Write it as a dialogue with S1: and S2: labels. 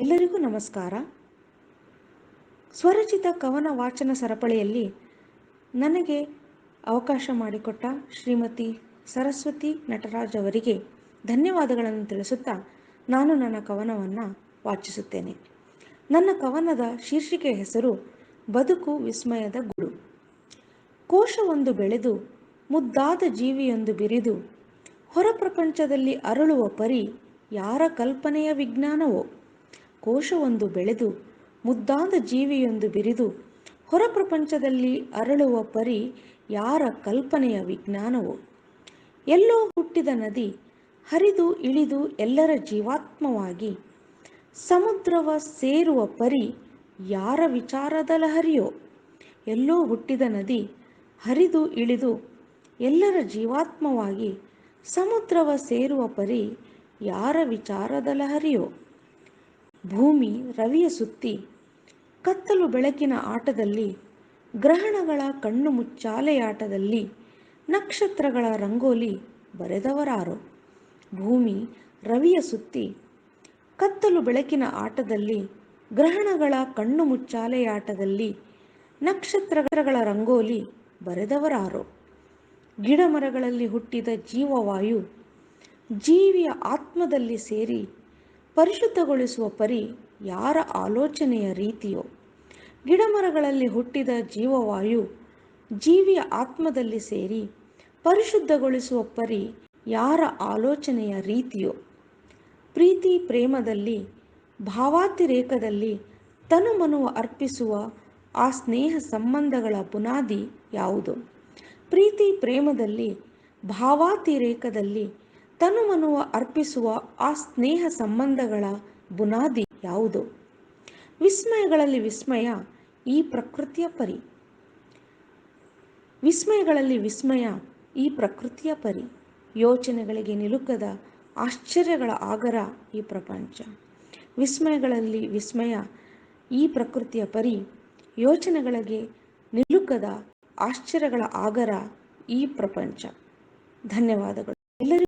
S1: ಎಲ್ಲರಿಗೂ ನಮಸ್ಕಾರ. ಸ್ವರಚಿತ ಕವನ ವಾಚನ ಸರಪಳಿಯಲ್ಲಿ ನನಗೆ ಅವಕಾಶ ಮಾಡಿಕೊಟ್ಟ ಶ್ರೀಮತಿ ಸರಸ್ವತಿ ನಟರಾಜ್ ಅವರಿಗೆ ಧನ್ಯವಾದಗಳನ್ನು ತಿಳಿಸುತ್ತಾ ನಾನು ನನ್ನ ಕವನವನ್ನು ವಾಚಿಸುತ್ತೇನೆ. ನನ್ನ ಕವನದ ಶೀರ್ಷಿಕೆ ಹೆಸರು ಬದುಕು ವಿಸ್ಮಯದ ಗುಡು. ಕೋಶವೊಂದು ಬೆಳೆದು ಮುದ್ದಾದ ಜೀವಿಯೊಂದು ಬಿರಿದು ಹೊರ ಪ್ರಪಂಚದಲ್ಲಿ ಅರಳುವ ಪರಿ ಯಾರ ಕಲ್ಪನೆಯ ವಿಜ್ಞಾನವೋ? ಕೋಶವೊಂದು ಬೆಳೆದು ಮುದ್ದಾದ ಜೀವಿಯೊಂದು ಬಿರಿದು ಹೊರ ಪ್ರಪಂಚದಲ್ಲಿ ಅರಳುವ ಪರಿ ಯಾರ ಕಲ್ಪನೆಯ ವಿಜ್ಞಾನವೋ? ಎಲ್ಲೋ ಹುಟ್ಟಿದ ನದಿ ಹರಿದು ಇಳಿದು ಎಲ್ಲರ ಜೀವಾತ್ಮವಾಗಿ ಸಮುದ್ರವ ಸೇರುವ ಪರಿ ಯಾರ ವಿಚಾರದ ಲಹರಿಯೋ ಎಲ್ಲೋ ಹುಟ್ಟಿದ ನದಿ ಹರಿದು ಇಳಿದು ಎಲ್ಲರ ಜೀವಾತ್ಮವಾಗಿ ಸಮುದ್ರವ ಸೇರುವ ಪರಿ ಯಾರ ವಿಚಾರದ ಲಹರಿಯೋ ಭೂಮಿ ರವಿಯ ಸುತ್ತಿ, ಕತ್ತಲು ಬೆಳಕಿನ ಆಟದಲ್ಲಿ, ಗ್ರಹಣಗಳ ಕಣ್ಣು ಮುಚ್ಚಾಲೆಯಾಟದಲ್ಲಿ, ನಕ್ಷತ್ರಗಳ ರಂಗೋಲಿ ಬರೆದವರಾರು. ಭೂಮಿ ರವಿಯ ಸುತ್ತಿ, ಕತ್ತಲು ಬೆಳಕಿನ ಆಟದಲ್ಲಿ, ಗ್ರಹಣಗಳ ಕಣ್ಣು ಮುಚ್ಚಾಲೆಯಾಟದಲ್ಲಿ, ನಕ್ಷತ್ರಗಳ ರಂಗೋಲಿ ಬರೆದವರಾರು. ಗಿಡ ಮರಗಳಲ್ಲಿ ಹುಟ್ಟಿದ ಜೀವವಾಯು, ಜೀವಿಯ ಆತ್ಮದಲ್ಲಿ ಸೇರಿ ಪರಿಶುದ್ಧಗೊಳಿಸುವ ಪರಿ ಯಾರ ಆಲೋಚನೆಯ ರೀತಿಯೋ? ಗಿಡಮರಗಳಲ್ಲಿ ಹುಟ್ಟಿದ ಜೀವವಾಯು ಜೀವಿಯ ಆತ್ಮದಲ್ಲಿ ಸೇರಿ ಪರಿಶುದ್ಧಗೊಳಿಸುವ ಪರಿ ಯಾರ ಆಲೋಚನೆಯ ರೀತಿಯೋ? ಪ್ರೀತಿ ಪ್ರೇಮದಲ್ಲಿ, ಭಾವಾತಿರೇಕದಲ್ಲಿ ತನುಮನುವ ಅರ್ಪಿಸುವ ಆ ಸ್ನೇಹ ಸಂಬಂಧಗಳ ಬುನಾದಿ ಯಾವುದು? ಪ್ರೀತಿ ಪ್ರೇಮದಲ್ಲಿ, ಭಾವಾತಿರೇಕದಲ್ಲಿ ತನುಮನುವ ಅರ್ಪಿಸುವ ಆ ಸ್ನೇಹ ಸಂಬಂಧಗಳ ಬುನಾದಿ ಯಾವುದು? ವಿಸ್ಮಯಗಳಲ್ಲಿ ವಿಸ್ಮಯ, ಈ ಪ್ರಕೃತಿಯ ಪರಿ. ವಿಸ್ಮಯಗಳಲ್ಲಿ ವಿಸ್ಮಯ, ಈ ಪ್ರಕೃತಿಯ ಪರಿ. ಯೋಚನೆಗಳಿಗೆ ನಿಲುಕದ ಆಶ್ಚರ್ಯಗಳ ಆಗರ ಈ ಪ್ರಪಂಚ. ವಿಸ್ಮಯಗಳಲ್ಲಿ ವಿಸ್ಮಯ, ಈ ಪ್ರಕೃತಿಯ ಪರಿ. ಯೋಚನೆಗಳಿಗೆ ನಿಲುಕದ ಆಶ್ಚರ್ಯಗಳ ಆಗರ ಈ ಪ್ರಪಂಚ. ಧನ್ಯವಾದಗಳು.